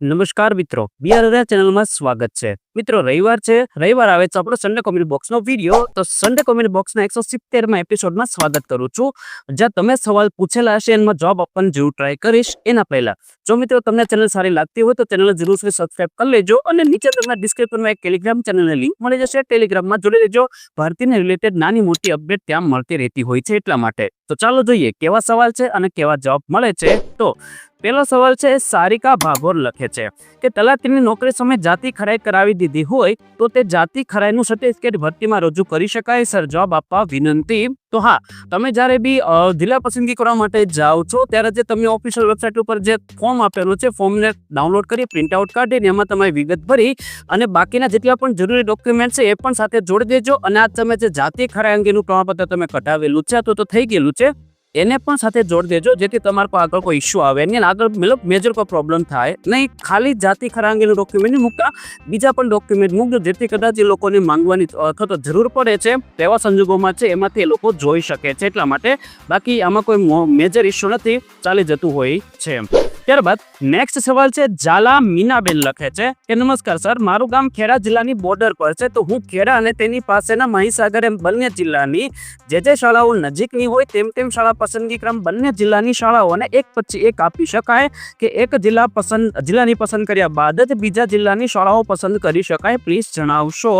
નમસ્કાર મિત્રો બિહાર ચેનલમાં સ્વાગત છે. મિત્રો, રવિવાર છે, રવિવાર આવે છે આપણો સન્ડે કોમેડી બોક્સનો વીડિયો તો સન્ડે કોમેડી બોક્સના એકસો સિત્તેરમાં એપિસોડમાં સ્વાગત કરું છું. જ્યાં તમે સવાલ પૂછેલા હશે, એમાં જવાબ આપવાનું જેવું ટ્રાય કરીશ. એના પહેલા, જો મિત્રો તમને ચેનલ સારી લાગતી હોય તો ચેનલ જરૂર સબસ્ક્રાઇબ કરી લેજો અને નીચે તમને ડિસ્ક્રિપ્શનમાં એક ટેલિગ્રામ ચેનલની લિંક મળી જશે. ટેલિગ્રામમાં જોડી લેજો ભારતીને રિલેટેડ નાની મોટી અપડેટ ત્યાં મળતી રહેતી હોય છે એટલા માટે. તો ચાલો જોઈએ, કેવા સવાલ છે અને કેવા જવાબ મળે છે. તો પહેલો સવાલ છે, સારિકા ભાભોર લખે છે કે તલાટીની નોકરી સમયે જાતિ ખરાઈ કરાવી દીધી હોય તો તે જાતિ ખરાઈનું સર્ટિફિકેટ ભરતીમાં રજૂ કરી શકાય, સર? જવાબ આપવા વિનંતી. તો હા, તમે જ્યારે બી જિલ્લા પસંદગી કરવા માટે જાઓ છો, ત્યારે જે તમે ઓફિશિયલ વેબસાઇટ ઉપર જે ફોર્મ આપેલું છે ફોર્મને ડાઉનલોડ કરી પ્રિન્ટ આઉટ કાઢીને એમાં તમારી વિગત ભરી અને બાકીના જેટલા પણ જરૂરી ડોક્યુમેન્ટ છે, એ પણ સાથે જોડી દેજો. અને આ તમે જે જાતિ ખરાઈ અંગેનું પ્રમાણપત્ર તમે કઢાવેલું છે તો થઈ ગયેલું છે. એને પણ સાથે જોડી દેજો, જેથી તમારે પર આગળ કોઈ ઇસ્યુ આવે નહીં. આગળ મતલબ મેજર કોઈ પ્રોબ્લેમ થાય નહીં. ખાલી જાતિ ખરા અંગેનું ડોક્યુમેન્ટ મૂકતા, બીજા પણ ડોક્યુમેન્ટ મૂકજો, જેથી કદાચ એ લોકોને માંગવાની અથવા જરૂર પડે છે. તેવા સંજોગોમાં છે, એમાંથી એ લોકો જોઈ શકે છે. એટલા માટે બાકી આમાં કોઈ મેજર ઇસ્યુ નથી. ચાલી જતું હોય છે. ત્યારબાદ નેક્સ્ટ સવાલ છે, ઝાલા મીનાબેન લખે છે કે, નમસ્કાર સર, મારું ગામ ખેડા જિલ્લાની બોર્ડર પર છે, તો હું ખેડા અને તેની પાસેના મહીસાગર એમ બંને જિલ્લાની જે જે શાળાઓ નજીકની હોય તેમ તેમ શાળા પસંદગી ક્રમ બંને જિલ્લાની શાળાઓને એક પછી એક આપી શકાય કે એક જિલ્લા પસંદ, જિલ્લાની પસંદ કર્યા બાદ જ બીજા જિલ્લાની શાળાઓ પસંદ કરી શકાય પ્લીઝ જણાવશો?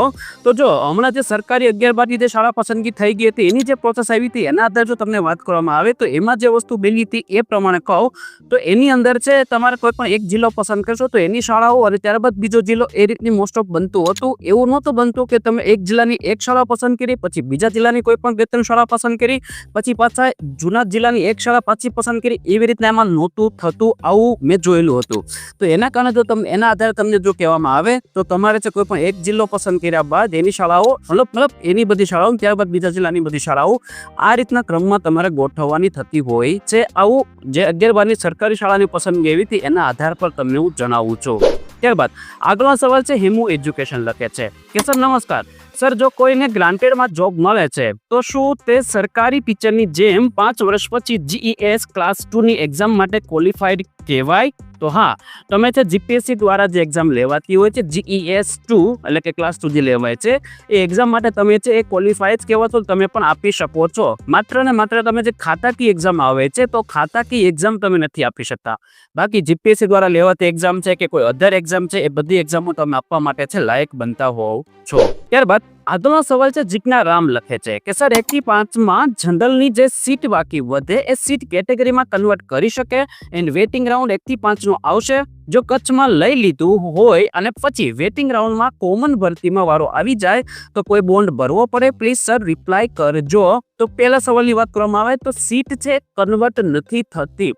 તો જો હમણાં જે સરકારી અગિયાર બારની જે શાળા પસંદગી થઈ ગઈ હતી, એની જે પ્રોસેસ આવી હતી, એના આધારે જો તમને વાત કરવામાં આવે, તો એમાં જે વસ્તુ બની હતી એ પ્રમાણે કહું, તો એની અંદર છે? તમારે કોઈ પણ એક જિલ્લો પસંદ કરશો તો એની શાળાઓ અને ત્યારબાદ બીજો જિલ્લો એ રીતની મોસ્ટ ઓફ બનતું હતું. એવું નહોતું બનતું કે તમે એક જિલ્લાની એક શાળા પસંદ કરી, પછી બીજા જિલ્લાની કોઈ પણ બે ત્રણ શાળા પસંદ કરી, પછી પાછા જૂના જિલ્લાની એક શાળા પાછી પસંદ કરી, એવી રીતના એમાં નહોતું થતું આવું મેં જોયેલું હતું. તો એના કારણે જો તમે, એના આધારે તમને જો કહેવામાં આવે, તો તમારે છે કોઈ પણ એક જિલ્લો પસંદ કર્યા બાદ એની શાળાઓ, મતલબ મતલબ એની બધી શાળાઓ ત્યારબાદ બીજા જિલ્લાની બધી શાળાઓ, આ રીતના ક્રમમાં તમારે ગોઠવવાની થતી હોય છે. આવું જે અગિયાર બારની સરકારી શાળાની પસંદગી એવી હતી, એના આધાર પર તમને હું જણાવું છું. ત્યારબાદ આગળનો સવાલ છે, હેમુ એજ્યુકેશન લખે છે. કે સર નમસ્કાર. સર જો કોઈને ગ્રાન્ટેડમાં જોબ મળે છે, તો શું તે સરકારી ટીચરની જેમ પાંચ વર્ષ પછી જીઈએસ ક્લાસ ટુની એક્ઝામ માટે ક્વોલિફાઈડ કહેવાય? તો હા, તમે છે જીપીએસસી દ્વારા જે એક્ઝામ લેવાતી હોય છે જીઈએસ ટુ એટલે કે ક્લાસ ટુ જે લેવાય છે, એ એક્ઝામ માટે તમે છે એ ક્વોલિફાય જ કહેવાતો તમે પણ આપી શકો છો. માત્ર ને માત્ર તમે જે ખાતાકી એક્ઝામ આવે છે, તો ખાતાકી એક્ઝામ તમે નથી આપી શકતા. બાકી જીપીએસસી દ્વારા લેવાતી એક્ઝામ છે કે કોઈ અધર એક્ઝામ છે, એ બધી એક્ઝામો તમે આપવા માટે છે, લાયક બનતા હોવ છો. ત્યારબાદ આગળનો સવાલ છે જીજ્ઞા રામ લખે છે કે, સર એકથી પાંચમાં જનરલની જે સીટ બાકી વધે, એ સીટ કેટેગરીમાં કન્વર્ટ કરી શકે? એન્ડ વેટિંગ રાઉન્ડ એકથી પાંચનો આવશે? જો કચ્છમાં લઈ લીધું હોય અને પછી વેટિંગ રાઉન્ડમાં કોમન ભરતીમાં વારો આવી જાય, તો કોઈ બોન્ડ ભરવો પડે? પ્લીઝ, સર, રિપ્લાય કરજો. તો પહેલા સવાલની વાત કરવામાં આવે તો સીટ છે, કન્વર્ટ નથી થતી.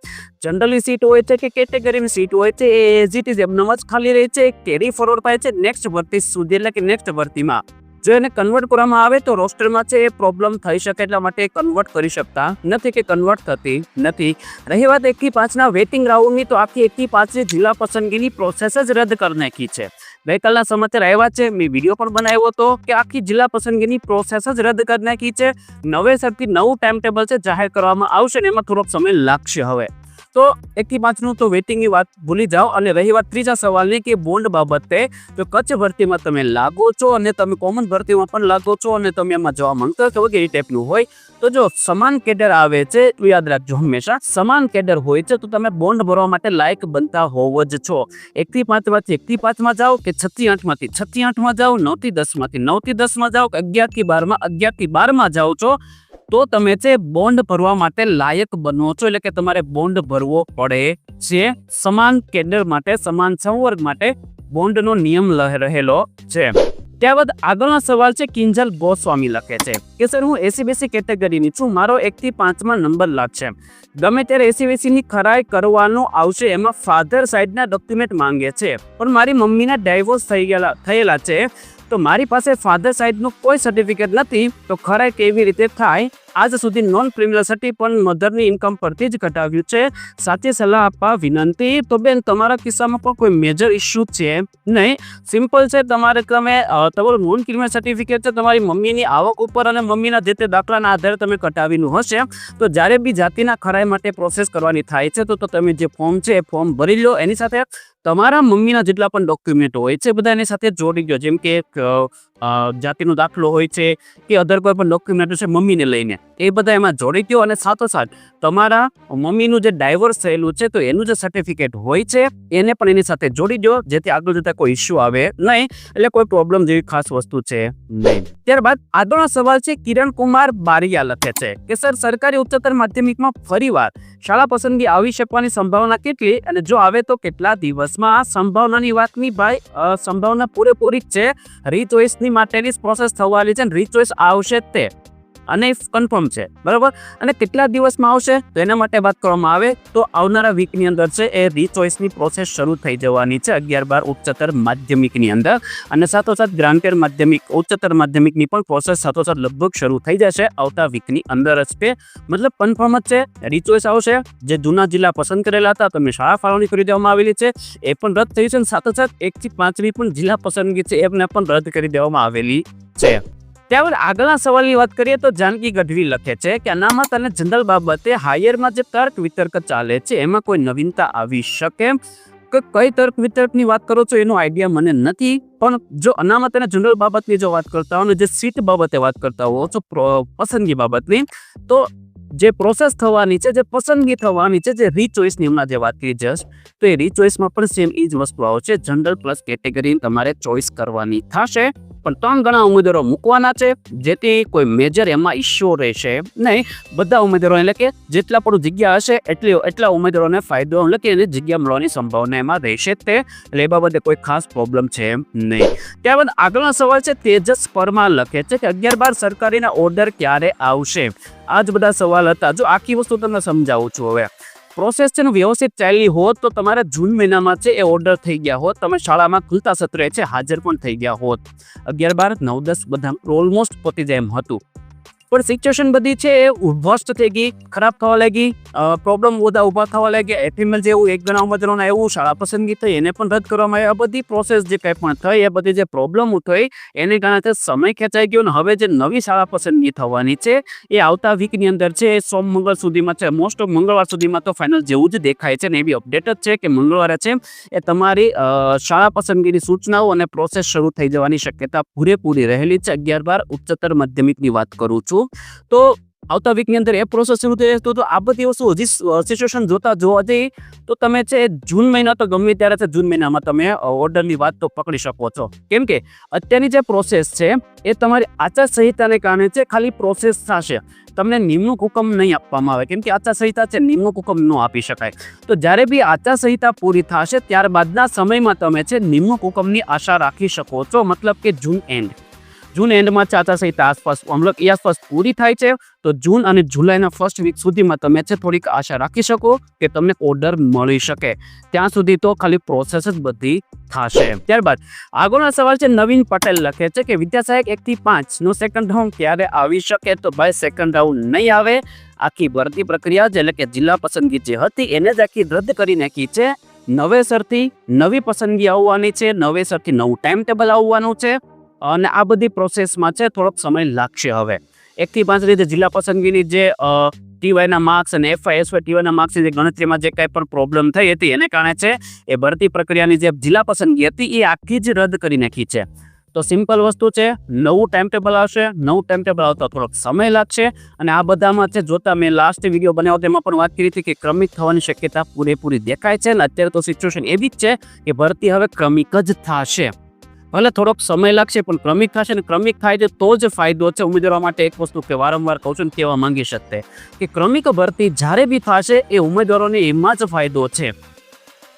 જનરલી સીટ હોય છે કે કેટેગરીની સીટ હોય છે, એ એઝ ઇટ ઇઝ એમનામાં જ ખાલી રહે છે કેરી ફોરવર્ડ પાય છે નેક્સ્ટ ભરતી સુધી, એટલે કે નેક્સ્ટ ભરતીમાં. જો એને કન્વર્ટ કરવામાં આવે તો રોસ્ટરમાં છે એ પ્રોબ્લેમ થઈ શકે એટલા માટે કન્વર્ટ કરી શકતા નથી કે કન્વર્ટ થતી નથી. રહી વાત એકથી પાંચના વેટિંગ રાઉન્ડની તો આખી એકથી પાંચની જિલ્લા પસંદગીની પ્રોસેસ જ રદ કરી નાખી છે. ગઈકાલના સમાચાર આવ્યા છે, મેં વીડિયો પણ બનાવ્યો હતો કે આખી જિલ્લા પસંદગીની પ્રોસેસ જ રદ કરી નાખી છે. નવેસરથી નવું ટાઈમ ટેબલ છે જાહેર કરવામાં આવશે ને એમાં થોડોક સમય લાગશે હવે. તો એકથી પાંચનું તો વેટિંગની વાત ભૂલી જાઓ. અને રહી વાત ત્રીજા સવાલની કે બોન્ડ બાબતે તો કચ્છ ભરતીમાં તમે લાગો છો અને તમે કોમન ભરતીમાં પણ લાગો છો અને તમે એમાં જવા માંગતા છો વગેરે ટાઈપનું હોય. તો જો સમાન કેડર આવે છે, તો યાદ રાખજો હંમેશા, સમાન કેડર હોય છે તો તમે બોન્ડ ભરવા માટે લાયક બનતા હોવ જ છો. એકથી પાંચમાંથી એકથી પાંચમાં જાઓ કે છથી આઠમાંથી? છથી આઠમાં જાઓ, નવથી દસમાંથી? નવથી દસમાં જાઓ કે અગિયારથી બારમાં? અગિયારથી બારમાં જાઓ છો? તો તમે છે બોન્ડ ભરવા માટે લાયક બનો છો, એટલે કે તમારે બોન્ડ ભરવો પડે છે સમાન કેડર માટે, સમાન સંવર્ગ માટે બોન્ડનો નિયમ રહેલો છે. ત્યારબાદ આગળનો સવાલ છે, કિંજલ ગોસ્વામી લખે છે કે, સર, હું એસીબીસી કેટેગરીની છું, મારો એકથી પાંચમાં નંબર લાગશે ગમે ત્યારે એસીબીસીની ખરાઈ કરવાનો આવશે, એમાં ફાધર સાઈડના ડોક્યુમેન્ટ માંગે છે. પણ મારી મમ્મીના ડાયવોર્સ થઈ ગયેલા, થયેલા છે. તો મારી પાસે ફાધર સાઈડનું કોઈ સર્ટિફિકેટ નથી તો ખરા કેવી રીતે થાય? આજ સુધી નોન ક્રિમિનલ પણ મધરની ઇન્કમ પરથી જ કટાવ્યું છે. સાચી સલાહ આપવા વિનંતી, તો બેન, તમારા કિસ્સામાં પણ કોઈ મેજર ઇસ્યુ છે? નહીં. સિમ્પલ છે, તમારે તમે તમારું નોન ક્રિમિનલ સર્ટિફિકેટ છે, તમારી મમ્મીની આવક ઉપર અને મમ્મીના જે તે દાખલાના આધારે તમે કટાવેલું હશે. તો જ્યારે બી જાતિના ખરાઈ માટે પ્રોસેસ કરવાની થાય છે, તો તમે જે ફોર્મ છે, એ ફોર્મ ભરી લો. એની સાથે તમારા મમ્મીના જેટલા પણ ડોક્યુમેન્ટ હોય છે બધા એની સાથે જોડી ગયો જેમ કે જાતિનો દાખલો હોય છે, કે અધર કોઈ પણ ડોક્યુમેન્ટ છે મમ્મીને લઈને. એ બધા એમાં જોડી ગયો અને સાથોસાથ તમારા મમ્મીનું જે ડાયવોર્સ થયેલું છે, તો એનું જે સર્ટિફિકેટ હોય છે, એને પણ એની સાથે જોડી દો જેથી આગળ જતા કોઈ ઇસ્યુ આવે નહીં એટલે કોઈ પ્રોબ્લેમ જેવી ખાસ વસ્તુ છે નહીં. ત્યારબાદ આગળનો સવાલ છે કિરણ કુમાર બારિયા લખે છે કે, સર, સરકારી ઉચ્ચતર માધ્યમિકમાં ફરીવાર શાળા પસંદગી આવી શકવાની સંભાવના કેટલી? અને જો આવે તો કેટલા દિવસમાં આ સંભાવનાની વાતની ભાઈ સંભાવના પૂરેપૂરી જ છે રીચોઇસની માટેની પ્રોસેસ થવાની છે રીચોઇસ આવશે તે. અને કન્ફર્મ છે. બરાબર? અને કેટલા દિવસમાં આવશે? તો એના માટે વાત કરવામાં આવે તો આવનારા વીકની અંદર છે એ રીચોઇસની પ્રોસેસ શરૂ થઈ જવાની છે અગિયાર બાર ઉચ્ચતર માધ્યમિકની અંદર. અને સાથોસાથ ગ્રાન્ટેડ માધ્યમિક, ઉચ્ચતર માધ્યમિકની પણ પ્રોસેસ સાથોસાથ લગભગ શરૂ થઈ જશે આવતા વીકની અંદર જ છે મતલબ કન્ફર્મ જ છે રીચોઇસ આવશે. જે જૂના જિલ્લા પસંદ કરેલા હતા તમે શાળા ફાળવણી કરી દેવામાં આવેલી છે. એ પણ રદ થઈ છે અને સાથોસાથ એકથી પાંચની પણ જિલ્લા પસંદગી છે, એમને પણ રદ કરી દેવામાં આવેલી છે. ત્યારબાદ આગળના સવાલની વાત કરીએ તો જાનકી ગઢવી લખે છે કે અનામત અને જનરલ બાબતે હાયરમાં જે તર્ક વિતર્ક ચાલે છે, એમાં કોઈ નવીનતા આવી શકે? કે, કઈ તર્ક વિતર્કની વાત કરો છો? એનો આઈડિયા મને નથી. પણ જો અનામત અને જનરલ બાબતની જો વાત કરતા હો જે સીટ બાબતે વાત કરતા હો છો પસંદગી બાબતની, તો જે પ્રોસેસ થવાની છે, જે પસંદગી થવાની છે, જે રીચોઇસની હમણાં જે વાત કરી જસ્ટ તો એ રીચોઇસમાં પણ સેમ એ જ વસ્તુ આવશે. જનરલ પ્લસ કેટેગરી તમારે ચોઇસ કરવાની થશે. પણ ત્રણ ઘણા ઉમેદવારો મૂકવાના છે. જેથી કોઈ મેજર એમાં ઇસ્યુ રહેશે નહીં. બધા ઉમેદવારો એટલે કે જેટલા પણ જગ્યા હશે એટલી, એટલા ઉમેદવારોને ફાયદો કે એને જગ્યા મળવાની સંભાવના એમાં રહેશે તે. એટલે એ બાબતે કોઈ ખાસ પ્રોબ્લેમ છે નહીં. ત્યારબાદ આગળનો સવાલ છે, તેજસ પરમાર લખે છે કે અગિયાર બાર સરકારીના ઓર્ડર ક્યારે આવશે? આ જ બધા સવાલ હતા. જો આખી વસ્તુ તમને સમજાવું છું હવે. પ્રોસેસ છે વ્યવસ્થિત ચાલી હોત તો તમારા જૂન મહિનામાં છે એ ઓર્ડર થઈ ગયા હોત. તમે શાળામાં ખુલતા સત્રે છે હાજર પણ થઈ ગયા હોત. અગિયાર બાર નવ દસ બધા ઓલમોસ્ટ પતી જાય એમ હતું. પણ સિચ્યુએશન બધી છે એ વર્સ્ટ થઈ ગઈ, ખરાબ થવા લાગી પ્રોબ્લેમ બધા ઊભા થવા લાગ્યા. એફએમએલ જેવું એક ગણા ઉમેદવારોના એવું શાળા પસંદગી થઈ, એને પણ રદ કરવામાં આવી આ બધી પ્રોસેસ જે કંઈ પણ થઈ એ બધી જે પ્રોબ્લેમ થઈ, એને કારણે સમય ખેંચાઈ ગયો અને હવે જે નવી શાળા પસંદગી થવાની છે, એ આવતા વીકની અંદર છે, એ સોમ મંગળ સુધીમાં છે. મોસ્ટ ઓફ મંગળવાર સુધીમાં તો ફાઇનલ જેવું જ દેખાય છે ને એવી અપડેટ જ છે કે મંગળવારે છે, એ તમારી શાળા પસંદગીની સૂચનાઓ અને પ્રોસેસ શરૂ થઈ જવાની શક્યતા પૂરેપૂરી રહેલી છે. અગિયાર બાર ઉચ્ચતર માધ્યમિકની વાત કરું છું. તો આવતા વીકની અંદર એ પ્રોસેસ શરૂ થઈ જશે તો આ બધી વસ્તુ હજી સિચ્યુએશન જોતા જોવા જઈ તો તમે છે જૂન મહિના તો ગમે ત્યારે છે જૂન મહિનામાં તમે ઓર્ડરની વાત તો પકડી શકો છો. કેમ કે અત્યારની જે પ્રોસેસ છે એ તમારી આચારસંહિતાને કારણે છે ખાલી પ્રોસેસ થશે. તમને નિમણૂક હુકમ નહીં આપવામાં આવે. કેમ કે આચારસંહિતા છે નિમણૂક હુકમ ન આપી શકાય. તો જ્યારે બી આચારસંહિતા પૂરી થશે, ત્યારબાદના સમયમાં તમે છે નિમણૂક હુકમની આશા રાખી શકો છો. મતલબ કે જૂન એન્ડ જૂન એન્ડમાં ચાચા સહિત આસપાસ અમલક એ આસપાસ પૂરી થાય છે. તો જૂન અને જુલાઈના ફર્સ્ટ વીક સુધીમાં તમે છે, થોડીક આશા રાખી શકો કે તમને ઓર્ડર મળી શકે. ત્યાં સુધી તો ખાલી પ્રોસેસ જ બધી થશે. ત્યારબાદ, આગળનો સવાલ છે, નવીન પટેલ લખે છે કે, વિદ્યાસહાયક એક એકથી પાંચનો સેકન્ડ રાઉન્ડ ક્યારે આવી શકે? તો ભાઈ સેકન્ડ રાઉન્ડ નહીં આવે. આખી ભરતી પ્રક્રિયા જ એટલે કે જિલ્લા પસંદગી જે હતી એને જ આખી રદ કરી નાખી છે. નવેસરથી નવી પસંદગી આવવાની છે. નવેસરથી નવું ટાઈમ ટેબલ આવવાનું છે. અને આ બધી પ્રોસેસમાં છે, થોડોક સમય લાગશે હવે. એકથી પાંચ રીતે જિલ્લા પસંદગીની જે ટીવાયના માર્ક્સ અને એફઆઈ એસવાય ટીવાયના માર્ક્સની જે ગણતરીમાં જે કાંઈ પણ પ્રોબ્લેમ થઈ હતી, એને કારણે છે, એ ભરતી પ્રક્રિયાની જે જિલ્લા પસંદગી હતી, એ આખી જ રદ કરી નાખી છે. તો સિમ્પલ વસ્તુ છે, નવું ટાઈમ ટેબલ આવશે, નવું ટાઈમ ટેબલ આવતા થોડોક સમય લાગશે, અને આ બધામાં છે જોતા મેં લાસ્ટ વીડિયો બનાવ્યો તેમાં પણ વાત કરી હતી કે ક્રમિક થવાની શક્યતા પૂરેપૂરી દેખાય છે, અને અત્યારે તો સિચ્યુએશન એવી જ છે કે ભરતી હવે ક્રમિક જ થશે. ભલે થોડોક સમય લાગશે, પણ ક્રમિક થશે ને ક્રમિક થાય છે તો જ ફાયદો છે. ઉમેદવારો માટે એક વસ્તુ કે વારંવાર કહું છું ને કહેવા માંગી શકતે કે ક્રમિક ભરતી જ્યારે બી થશે એ ઉમેદવારોને એમાં જ ફાયદો છે.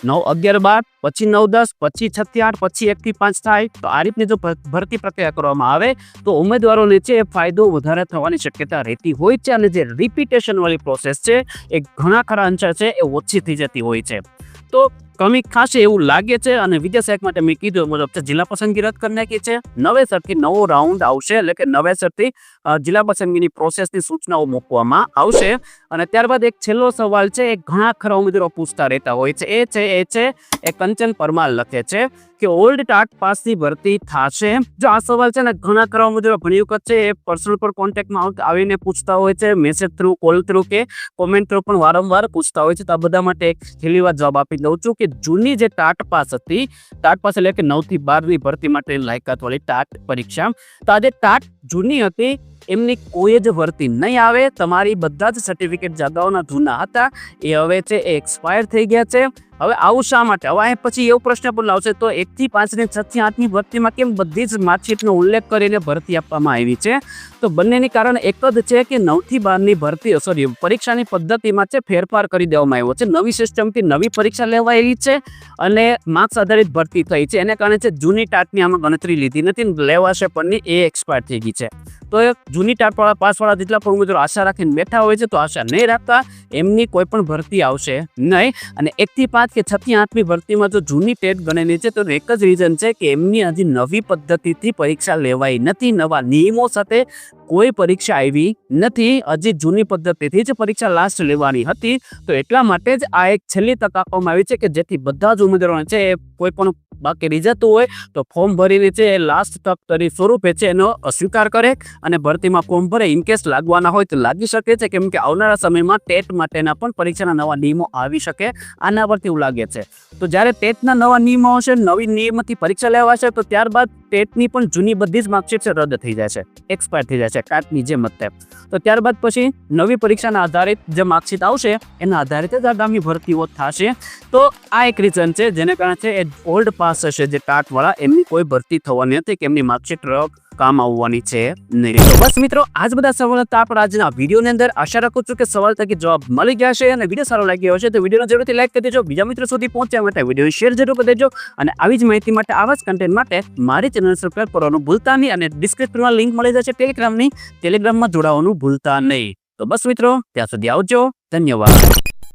નવ અગિયાર બાર, પછી નવ દસ, પછી છથી આઠ, પછી એકથી પાંચ થાય, તો આ રીતની જો ભરતી પ્રક્રિયા કરવામાં આવે, તો ઉમેદવારોને છે એ ફાયદો વધારે થવાની શક્યતા રહેતી હોય છે અને જે રિપીટેશનવાળી પ્રોસેસ છે, એ ઘણા ખરા અંશે છે, એ ઓછી થઈ જતી હોય છે. તો કમી ખાશે એવું લાગે છે અને વિદ્યા સાહેબ માટે મેં કીધું મુજબ છે, જિલ્લા પસંદગી રદ કરી નાખી છે. નવેસરથી નવો રાઉન્ડ આવશે, એટલે કે નવેસરથી જિલ્લા પસંદગીની પ્રોસેસની સૂચનાઓ મૂકવામાં આવશે. અને ત્યારબાદ એક છેલ્લો સવાલ છે, એ ઘણા ખરા ઉમેદવારો પૂછતા રહેતા હોય છે. એ છે એ છે, એ કંચન પરમાર લખે છે કે ઓલ્ડ ટાટ પાસથી ભરતી થશે. જો આ સવાલ છે ને ઘણા ખરા ઉમેદવારો ઘણી વખત છે, એ પર્સનલ પર કોન્ટેક્ટમાં આવીને પૂછતા હોય છે મેસેજ થ્રુ કોલ થ્રુ કે કોમેન્ટ થ્રુ પણ વારંવાર પૂછતા હોય છે. તો આ બધા માટે એક છેલ્લી વાત જવાબ આપી દઉં છું કે જૂની જે ટાટ પાસ હતી, ટાટ પાસ એટલે કે નવથી બારની ભરતી માટે લાયકાતવાળી ટાટ પરીક્ષા. તો આજે ટાટ જૂની હતી, એમની કોઈ જ ભરતી નહીં આવે. તમારી બધા જ સર્ટિફિકેટ જગાઓના જૂના હતા. એ હવે છે એ એક્સપાયર થઈ ગયા છે. હવે આવું શા માટે? હવે અહીં પછી એવો પ્રશ્ન પણ લાવશે, તો એકથી પાંચની છથી આઠની ભરતીમાં કેમ બધી જ માર્કશીટનો ઉલ્લેખ કરીને ભરતી આપવામાં આવી છે? તો બંનેની કારણ એક જ છે કે નવથી બારની ભરતી સોરી પરીક્ષાની પદ્ધતિમાં છે ફેરફાર કરી દેવામાં આવ્યો છે. નવી સિસ્ટમથી નવી પરીક્ષા લેવાયેલી છે અને માર્ક્સ આધારિત ભરતી થઈ છે. એને કારણે છે જૂની ટાટની આમાં ગણતરી લીધી નથી લેવાશે પણની એ એક્સપાયર થઈ ગઈ છે. તો જૂની ટાટવાળા પાસવાળા જેટલા પણ ઉમેદવારો આશા રાખીને બેઠા હોય છે, તો આશા નહીં રાખતા, એમની કોઈ પણ ભરતી આવશે નહીં. અને એકથી પાંચ કે છથી આઠમી ભરતીમાં જો જૂની ટેટ ગણેલી છે તો એક જ રીઝન છે કે એમની હજી નવી પદ્ધતિથી પરીક્ષા લેવાઈ નથી. નવા નિયમો સાથે કોઈ પરીક્ષા આવી નથી. હજી જૂની પદ્ધતિથી જ પરીક્ષા લાસ્ટ લેવાની હતી. તો એટલા માટે જ આ એક છેલ્લી તક આપવામાં આવી છે કે જેથી બધા જ ઉમેદવારો છે એ કોઈ પણ બાકી રીજાતું જતું હોય તો ફોર્મ ભરીને છે એ લાસ્ટ તક તરીકે સ્વરૂપે છે એનો સ્વીકાર કરે અને ભરતીમાં ફોર્મ ભરે. ઇનકેસ લાગવાના હોય તો લાગી શકે છે, કેમ કે આવનારા સમયમાં ટેટ માટેના પણ પરીક્ષાના નવા નિયમો આવી શકે. આના પરથી એવું લાગે છે. તો જ્યારે ટેટના નવા નિયમો હશે નવી નિયમથી પરીક્ષા લેવાશે, તો ત્યારબાદ ટેટની પણ જૂની બધી જ માર્કશીટ છે, રદ થઈ જાય છે એક્સપાયર થઈ જાય છે ટાટની જે મતે તો ત્યારબાદ પછી નવી પરીક્ષાના આધારિત જે માર્કશીટ આવશે, એના આધારિત જ આગામી ભરતીઓ થશે. તો આ એક રીઝન છે, જેને કારણે છે, એ ઓલ્ડ પાસ હશે જે ટાટવાળા એમની કોઈ ભરતી થવાની નથી, કે એમની માર્કશીટ કામ આવવાની છે. નહીં તો બસ મિત્રો, આજ બધા સવાલ હતા આપણા આજના વિડીયોની અંદર આશા રાખું છું કે સવાલ તકે જવાબ મળી ગયા છે અને વીડિયો સારો લાગ્યો હશે તો વિડીયોને જરૂરથી લાઈક કરી દેજો. બીજા મિત્રો સુધી પહોંચ્યા માટે વીડિયો શેર જરૂર કરી દેજો અને આવી જ માહિતી માટે, આવા જ કન્ટેન્ટ માટે મારી ચેનલ સબસ્ક્રાઈબ કરવાનું ભૂલતા નહીં અને ડિસ્ક્રિપ્શનમાં લિંક મળી જશે ટેલિગ્રામની ટેલિગ્રામમાં જોડાવાનું ભૂલતા નહીં. તો બસ મિત્રો, ત્યાં સુધી આવજો. ધન્યવાદ.